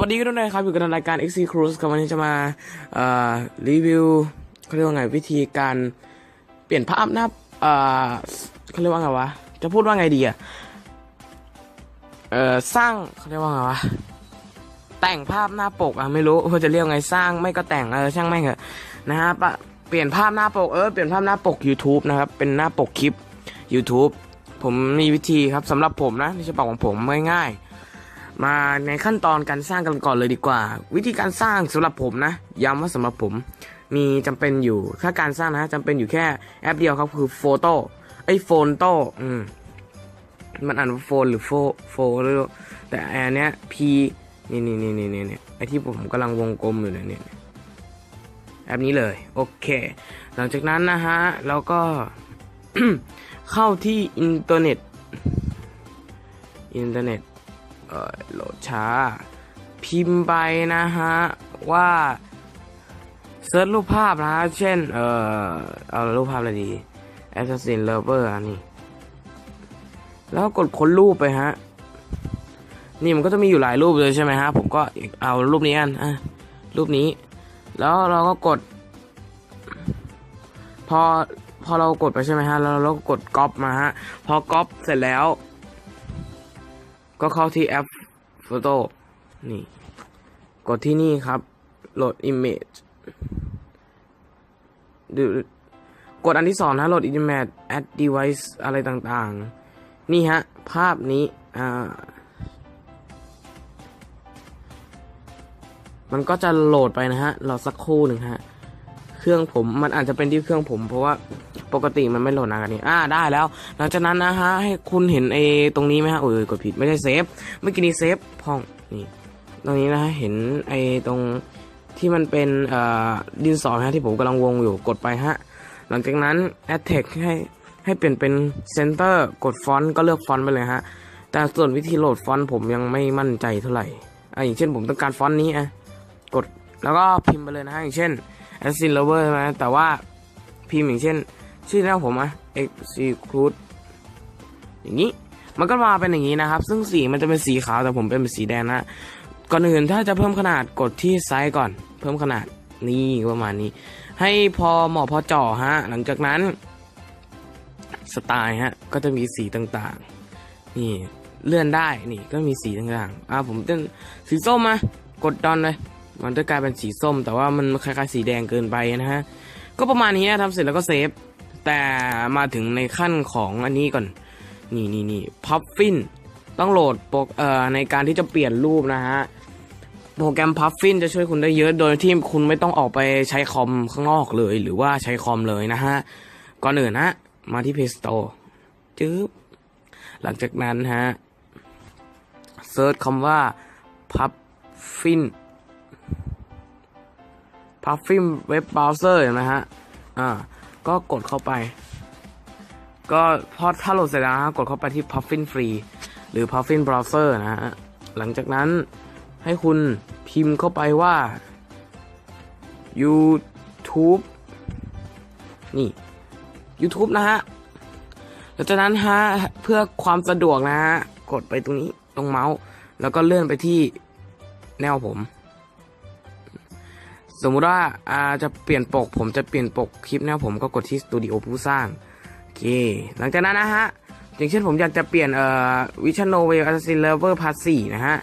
วัสดีทุกท่านนะครับอยู่กับรายการ XC Cruise กับวันนี้จะมาเอ่อรีวิวเขาเรียกว่าไงวิธีการเปลี่ยนภาพหน้าเอ่อเขาเรียกว่าไงวะจะพูดว่าไงดีอะเอ่อสร้างเขาเรียกว่าไงวะแต่งภาพหน้าปกอะไม่รู้ว่าจะเรียกไงสร้างไม่ก็แต่งเออช่างแม่งเถอะนะฮะปะเปลี่ยนภาพหน้าปกเออเปลี่ยนภาพหน้าปก YouTube นะครับเป็นหน้าปกคลิป YouTube ผมมีวิธีครับสำหรับผมนะที่จะบอกของผมง่ายๆ มาในขั้นตอนการสร้างกันก่อนเลยดีกว่า วิธีการสร้างสำหรับผมนะย้ำว่าสำหรับผม มีจำเป็นอยู่ถ้าการสร้างนะจำเป็นอยู่แค่แอปเดียวครับคือโฟโต้ไอโฟนโต้อืมมันอ่านว่าโฟนหรือโฟโฟหรือแต่อันเนี้ย P นี่นี่นี่นี่นี่ไอที่ผมกำลังวงกลมอยู่เนี่ยแอปนี้เลย โอเค หลังจากนั้นนะฮะเราก็เข้าที่อินเทอร์เน็ต อินเทอร์เน็ต โหลดช้า พิมพ์ไปนะฮะ ว่าเซิร์ชรูปภาพนะฮะ เช่น เอ่อเอารูปภาพอะไรดี Assassin Lover อันนี้ แล้วกดค้นรูปไปฮะ นี่มันก็จะมีอยู่หลายรูปเลยใช่ไหมฮะ ผมก็เอารูปนี้อันอะรูปนี้ แล้วเราก็กด พอพอเรากดไปใช่ไหมฮะ แล้วเราก็กดก๊อปมาฮะ พอก๊อปเสร็จแล้ว ก็เข้าที่แอปโฟโต้นี่ กดที่นี่ครับ โหลด image ดูกดอันที่สองนะโหลด image add device อะไรต่างๆ นี่ฮะ ภาพนี้ อ่า มันก็จะโหลดไปนะฮะรอสักครู่หนึ่งฮะ เครื่องผมมันอาจจะเป็นที่เครื่องผมเพราะว่า ปกติมันไม่โหลดนานกันนี้อ่าได้แล้ว หลังจากนั้นนะฮะให้คุณเห็นไอ้ตรงนี้ไหมฮะโอ้ยกดผิดไม่ใช่เซฟเมื่อกี้นี้เซฟพองนี่ตรงนี้นะฮะเห็นไอ้ตรงที่มันเป็นเอ่อดินสอฮะที่ผมกำลังวงอยู่กดไปฮะหลังจากนั้น add text ให้ให้เปลี่ยนเป็น center กดฟอนต์ก็เลือกฟอนต์ไปเลยฮะแต่ส่วนวิธีโหลดฟอนต์ผมยังไม่มั่นใจเท่าไหร่อะอย่างเช่นผมต้องการฟอนต์นี้อะกดแล้วก็พิมพ์ไปเลยนะฮะอย่างเช่น a s i n Lover ใช่ไหมแต่ว่าพิมพ์อย่างเช่น ชื่อแนวผมอะ Execute อย่างนี้ มันก็มาเป็นอย่างนี้นะครับ ซึ่งสีมันจะเป็นสีขาวแต่ผมเป็นสีแดงนะก่อนอื่นถ้าจะเพิ่มขนาดกดที่ไซส์ก่อน เพิ่มขนาดนี่ประมาณนี้ ให้พอเหมาะพอเจ่อฮะ หลังจากนั้น สไตล์ฮะ ก็จะมีสีต่างๆ นี่เลื่อนได้นี่ก็มีสีต่างๆ อ่าผมเป็นสีส้มมากดดอนเลย มันจะกลายเป็นสีส้ม แต่ว่ามันคล้ายๆสีแดงเกินไปนะฮะ ก็ประมาณนี้ทำเสร็จแล้วก็เซฟ แต่มาถึงในขั้นของอันนี้ก่อน นี่นี่นี่พัฟฟินต้องโหลดโปรเอ่อในการที่จะเปลี่ยนรูปนะฮะ โปรแกรมพัฟฟินจะช่วยคุณได้เยอะโดยที่คุณไม่ต้องออกไปใช้คอมข้างนอกเลย หรือว่าใช้คอมเลยนะฮะ ก่อนอื่นนะ มาที่ Play Store จึ๊บหลังจากนั้นฮะเซิร์ชคำว่าพัฟฟินพัฟฟิมเว็บเบราว์เซอร์นไหมฮะ อ่า ก็กดเข้าไป ก็พอถ้าโหลดเสร็จแล้วฮะกดเข้าไปที่ Puffin Free หรือ Puffin Browser นะฮะ หลังจากนั้นให้คุณพิมพ์เข้าไปว่า YouTube นี่ YouTube นะฮะ หลังจากนั้นฮะ เพื่อความสะดวกนะฮะ กดไปตรงนี้ตรงเมาส์ แล้วก็เลื่อนไปที่แนวผม สมมุติว่าอาจะเปลี่ยนปก ผมจะเปลี่ยนปกคลิปนี่ยผมก็กดที่สตูดิโอผู้สร้างโอเค หลังจากนั้นนะฮะอย่างเช่นผมอยากจะเปลี่ยนเอ่อวิชันโนเวล Assassin Lover Part 4นะฮะ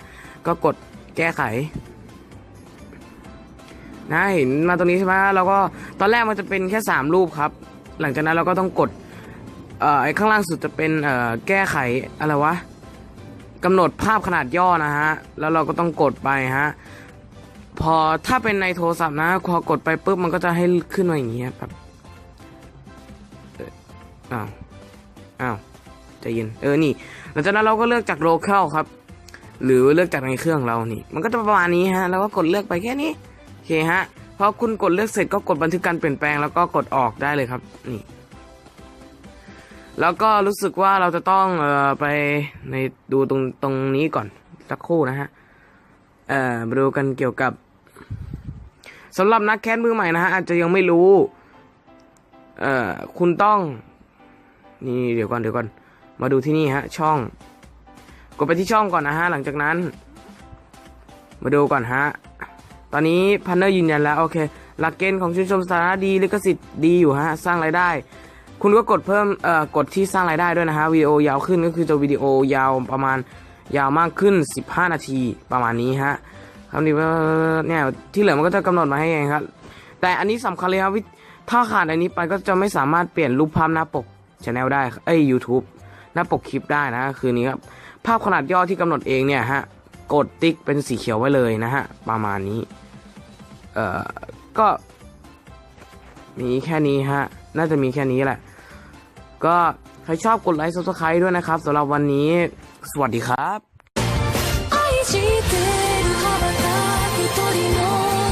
ก็กดแก้ไขนะเห็นมาตรงนี้ใช่ไหมเราก็ตอนแรกมันจะเป็นแค่ 3 รูปครับ หลังจากนั้นเราก็ต้องกดเอ่อไอ้ข้างล่างสุดจะเป็นเอ่อแก้ไขอะไรวะกำหนดภาพขนาดย่อนะฮะ แล้วเราก็ต้องกดไปฮะ พอถ้าเป็นในโทรศัพท์นะพอกดไปปุ๊บมันก็จะให้ขึ้นมาอย่างนี้ครับอ้าวอ้าวใจเย็นเออนี่หลังจากนั้นเราก็เลือกจาก local ครับ หรือเลือกจากในเครื่องเรานี่ มันก็จะประมาณนี้ฮะแล้วก็กดเลือกไปแค่นี้โอเคฮะพอคุณกดเลือกเสร็จก็กดบันทึกการเปลี่ยนแปลงแล้วก็กดออกได้เลยครับนี่แล้วก็รู้สึกว่าเราจะต้องเอ่อไปในดูตรงตรงนี้ก่อนสักครู่นะฮะเอ่อมาดูกันเกี่ยวกับ สำหรับนักแคสมือใหม่นะฮะอาจจะยังไม่รู้เอ่อคุณต้องนี่เดี๋ยวก่อนเดี๋ยวก่อนมาดูที่นี่ฮะช่อง กดไปที่ช่องก่อนนะฮะหลังจากนั้น มาดูก่อนฮะตอนนี้พันเนอร์ยืนยันแล้วโอเค หลักเกณฑ์ของชื่นชมสาระดีลิขสิทธิ์ดีอยู่ฮะสร้างรายได้ คุณก็กดเพิ่มเอ่อกดที่สร้างรายได้ด้วยนะฮะวิดีโอยาวขึ้นก็คือจะวิดีโอยาวประมาณยาวมากขึ้น 15 นาทีประมาณนี้ฮะ ทำดีว่าเนี่ยที่เหลือมันก็จะกำหนดมาให้เองครับ แต่อันนี้สำคัญเลยครับถ้าขาดอันนี้ไปก็จะไม่สามารถเปลี่ยนรูปภาพหน้าปกชาแนลได้เอ้ย YouTube หน้าปกคลิปได้นะ คืนนี้ครับ ภาพขนาดย่อที่กำหนดเองเนี่ยฮะกดติ๊กเป็นสีเขียวไว้เลยนะฮะ ประมาณนี้ เอ่อ ก็ มีแค่นี้ฮะ น่าจะมีแค่นี้แหละ ก็ใครชอบกดไลค์ซับสไครต์ด้วยนะครับสำหรับวันนี้ สวัสดีครับ 鳥の